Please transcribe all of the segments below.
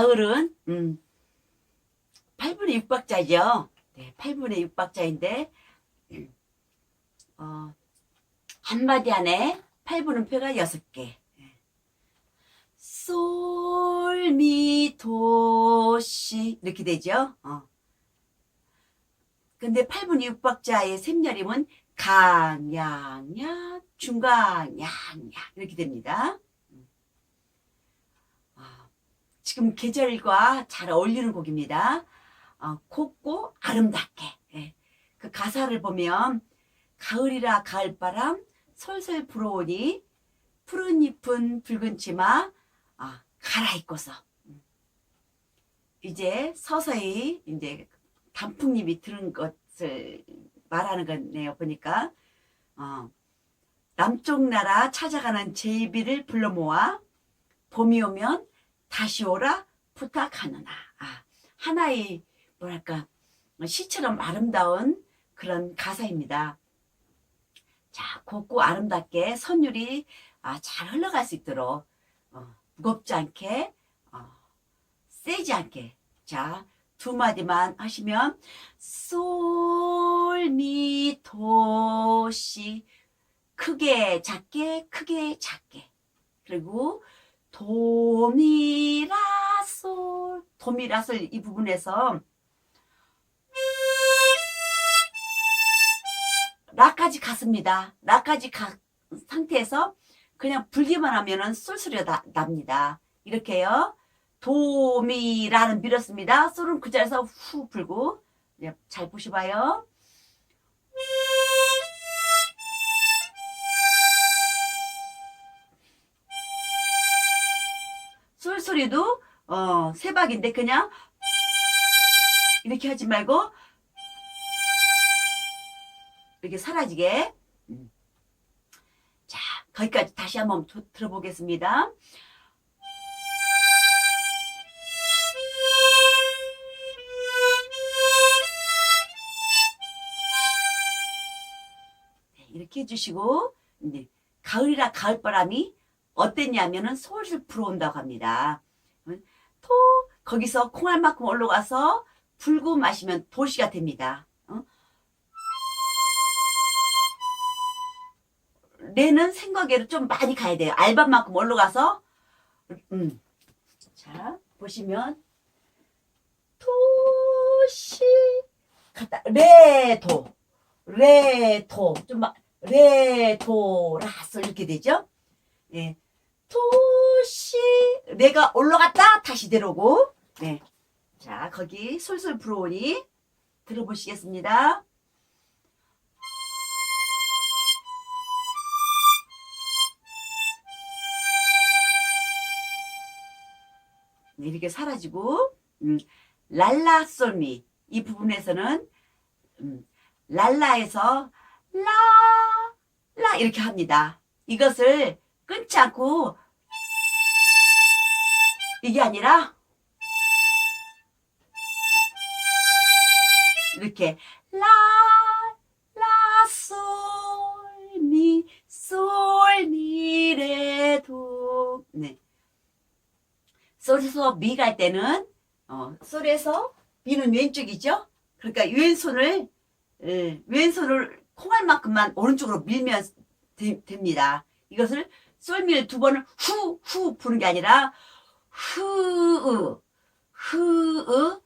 가을은 음, 8분의 6박자죠. 네, 8분의 6박자인데 어, 한 마디 안에 8분음표가 6개. 솔, 미, 도, 시 이렇게 되죠. 어. 근데 8분의 6박자의 샘여림은 강, 양, 야, 중강, 양, 야 이렇게 됩니다. 아, 지금 계절과 잘 어울리는 곡입니다. 어, 곱고 아름답게. 예. 그 가사를 보면 가을이라 가을바람 솔솔 불어오니 푸른 잎은 붉은 치마 아, 갈아입고서 음. 이제 서서히 이제 단풍잎이 들은 것을 말하는 거네요 보니까 어, 남쪽 나라 찾아가는 제비를 불러 모아 봄이 오면 다시 오라 부탁하느나 아, 하나의 뭐랄까 시처럼 아름다운 그런 가사입니다. 자, 곱고 아름답게 선율이 아, 잘 흘러갈 수 있도록 어, 무겁지 않게 어, 세지 않게. 자, 두 마디만 하시면 솔미도시 크게 작게 크게 작게. 그리고 도미라솔 도미라솔 이 부분에서 라까지 갔습니다. 라까지 간 상태에서 그냥 불기만 하면은 나, 납니다. 이렇게요. 도미라는 밀었습니다. 솔은 그 자리에서 후 불고 네, 잘 보셔봐요. 소리도 어, 세박인데 그냥 이렇게 하지 말고 이렇게 사라지게. 음. 자, 거기까지 다시 한번 도- 들어보겠습니다. 네, 이렇게 해주시고, 이제 가을이라 가을바람이 어땠냐면은 솔솔 불어온다고 합니다. 음, 토, 거기서 콩알만큼 올라가서 불고 마시면 도시가 됩니다. 어? 내는 생각외로 좀 많이 가야 돼요. 알밤만큼 올라가서 음. 자 보시면 도시 갔다 레도 레도 좀 막- 레도 라솔 이렇게 되죠. 예. 도시 내가 올라갔다 다시 내려오고 네. 자 거기 솔솔 불어오니 들어보시겠습니다. 네, 이렇게 사라지고 음, 랄라 솔미 이 부분에서는 음, 랄라에서 라, 라 이렇게 합니다. 이것을 끊지 않고 이게 아니라 이렇게 라, 라, 솔, 미, 솔, 미, 레, 도. 네. 솔에서 미 갈 때는 어, 솔에서 미는 왼쪽이죠. 그러니까 왼손을 예, 왼손을 콩알만큼만 오른쪽으로 밀면 되- 됩니다. 이것을 솔미를 두 번을 후 후 부는 게 아니라 흐으 흐으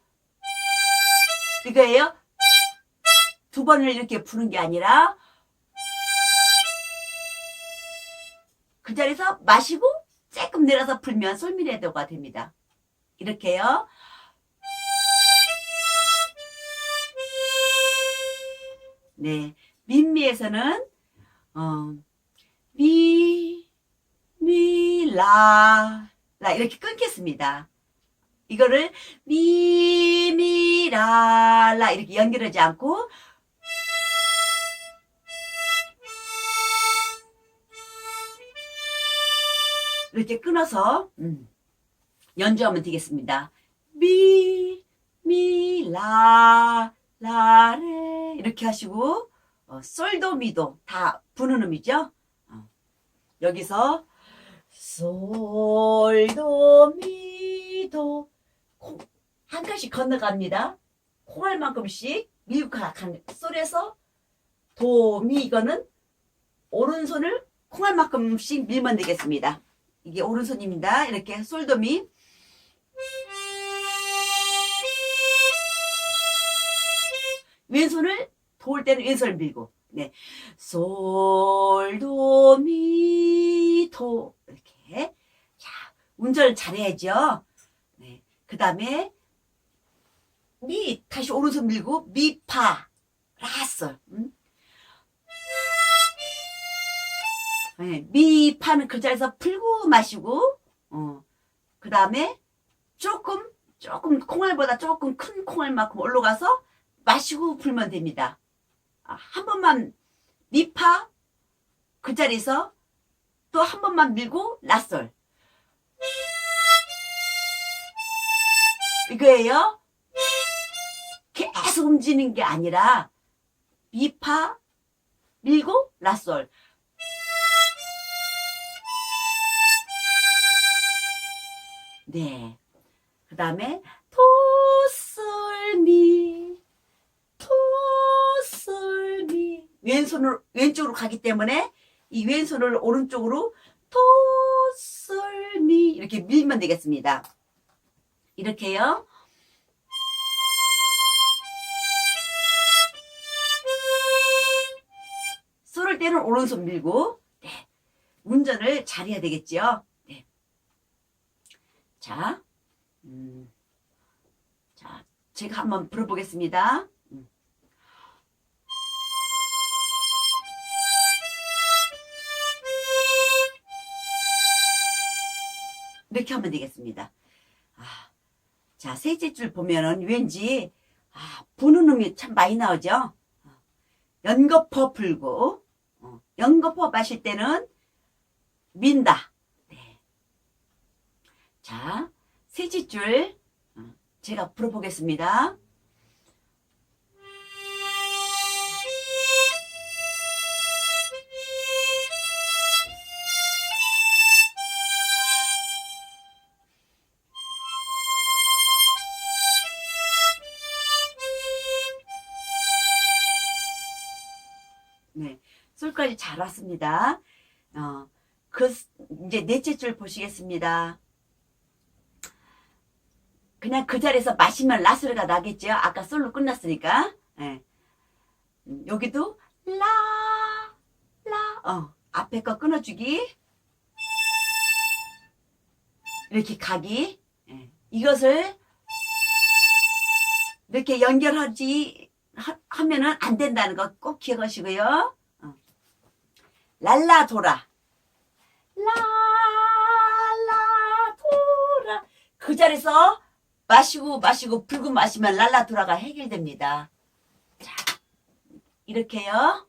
이거예요. 두 번을 이렇게 부는 게 아니라 그 자리에서 마시고 조금 내려서 불면 솔미레도가 됩니다. 이렇게요. 네, 민미에서는 어, 미, 미, 라, 라 이렇게 끊겠습니다. 이거를 미, 미, 라, 라 이렇게 연결하지 않고 이렇게 끊어서 음, 연주하면 되겠습니다. 미, 미, 라, 라, 레 이렇게 하시고 어, 솔도 미도 다 부는 음이죠. 어, 여기서 솔도 미도 콩, 한 칸씩 건너갑니다. 콩알만큼씩 밀고 간 솔에서 도, 미 이거는 오른손을 콩알만큼씩 밀면 되겠습니다. 이게 오른손입니다. 이렇게 솔도미 왼손을 도울 때는 왼손을 밀고 네 솔도미 도 이렇게 자 운전을 잘해야죠. 네. 그 다음에 미 다시 오른손 밀고 미파 라솔 음? 네, 미파는 그 자리에서 풀고 마시고 어. 그 다음에 조금 조금 콩알보다 조금 큰 콩알만큼 올라가서 마시고 불면 됩니다. 아, 한 번만 미파 그 자리에서 또 한 번만 밀고 라솔 이거예요. 계속 움직이는 게 아니라 미파 밀고 라솔 네. 그 다음에 도솔미 도솔미 왼손을 왼쪽으로 가기 때문에 이 왼손을 오른쪽으로 도 솔미 이렇게 밀면 되겠습니다. 이렇게요. 쏠을 때는 오른손 밀고 네. 운전을 잘해야 되겠지요. 네. 자, 음, 자, 제가 한번 불어보겠습니다. 이렇게 하면 되겠습니다. 아, 자, 셋째 줄 보면은 왠지, 아, 부는 음이 참 많이 나오죠? 어, 연거퍼 불고, 어, 연거퍼 마실 때는 민다. 네. 자, 셋째 줄, 어, 제가 불어보겠습니다. 솔까지 잘 왔습니다. 어, 그, 이제 넷째 줄 보시겠습니다. 그냥 그 자리에서 마시면 라소리가 나겠죠? 아까 솔로 끝났으니까. 예. 음, 여기도 라, 라, 어, 앞에 거 끊어주기. 이렇게 가기. 예. 이것을 이렇게 연결하지 하, 하면은 안 된다는 거 꼭 기억하시고요. 어. 랄라 돌아. 랄라 돌아. 그 자리에서 마시고 마시고 불고 마시면 랄라 돌아가 해결됩니다. 자, 이렇게요.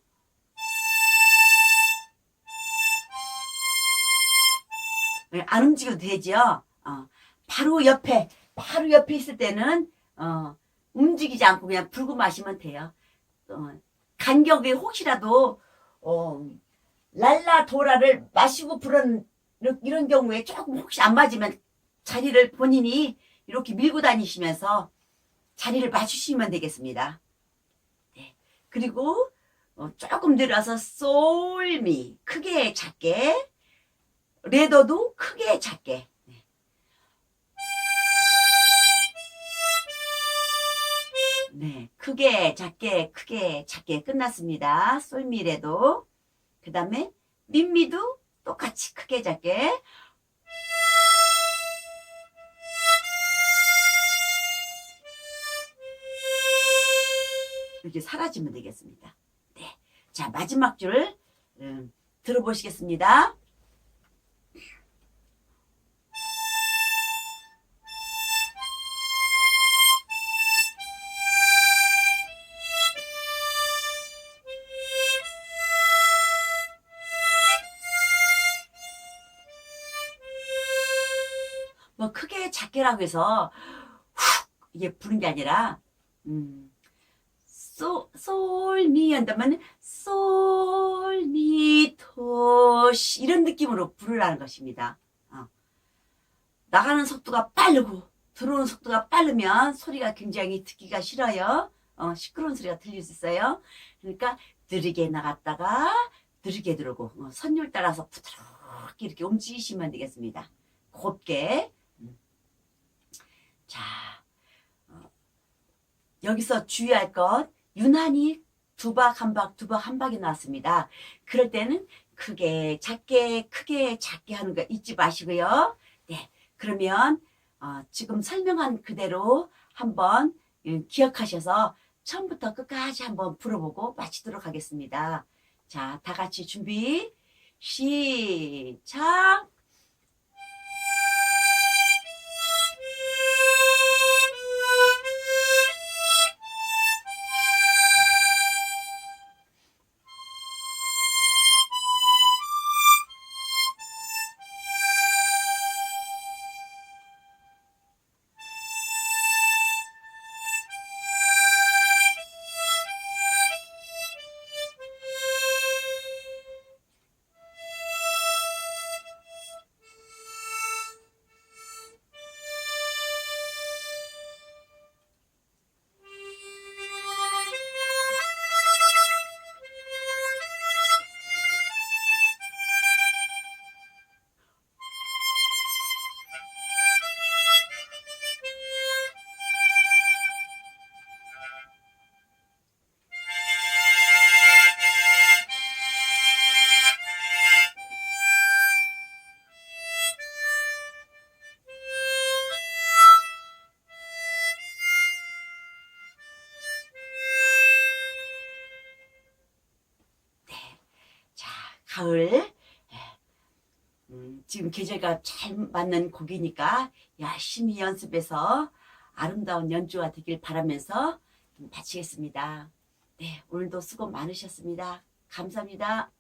네, 안 움직여도 되죠. 어, 바로 옆에 바로 옆에 있을 때는 어, 움직이지 않고 그냥 불고 마시면 돼요. 어, 간격이 혹시라도 어, 랄라 도라를 마시고 불은 이런- 경우에 조금 혹시 안 맞으면 자리를 본인이 이렇게 밀고 다니시면서 자리를 맞추시면 되겠습니다. 네. 그리고 어, 조금 늘어서 솔미 크게 작게 레더도 크게 작게 네. 네, 크게, 작게, 크게, 작게 끝났습니다. 솔미래도. 그 다음에, 민미도 똑같이 크게, 작게. 이렇게 사라지면 되겠습니다. 네. 자, 마지막 줄, 음, 들어보시겠습니다. 뭐 크게 작게라고 해서 훅 이게 부는 게 아니라 음, 소, 솔미 한다면 솔미 토시 이런 느낌으로 부르라는 것입니다. 어. 나가는 속도가 빠르고 들어오는 속도가 빠르면 소리가 굉장히 듣기가 싫어요. 어, 시끄러운 소리가 들릴 수 있어요. 그러니까 느리게 나갔다가 느리게 들어오고 어, 선율 따라서 부드럽게 이렇게 움직이시면 되겠습니다. 곱게. 음. 자, 어, 여기서 주의할 것 유난히 두박 한박 두박 한 박이 나왔습니다. 그럴 때는 크게 작게 크게 작게 하는 거 잊지 마시고요. 네, 그러면 어, 지금 설명한 그대로 한번 음, 기억하셔서 처음부터 끝까지 한번 불어보고 마치도록 하겠습니다. 자, 다 같이 준비 시작. 가을. 예. 음, 지금 계절과 잘 맞는 곡이니까 열심히 연습해서 아름다운 연주가 되길 바라면서 마치겠습니다. 네, 오늘도 수고 많으셨습니다. 감사합니다.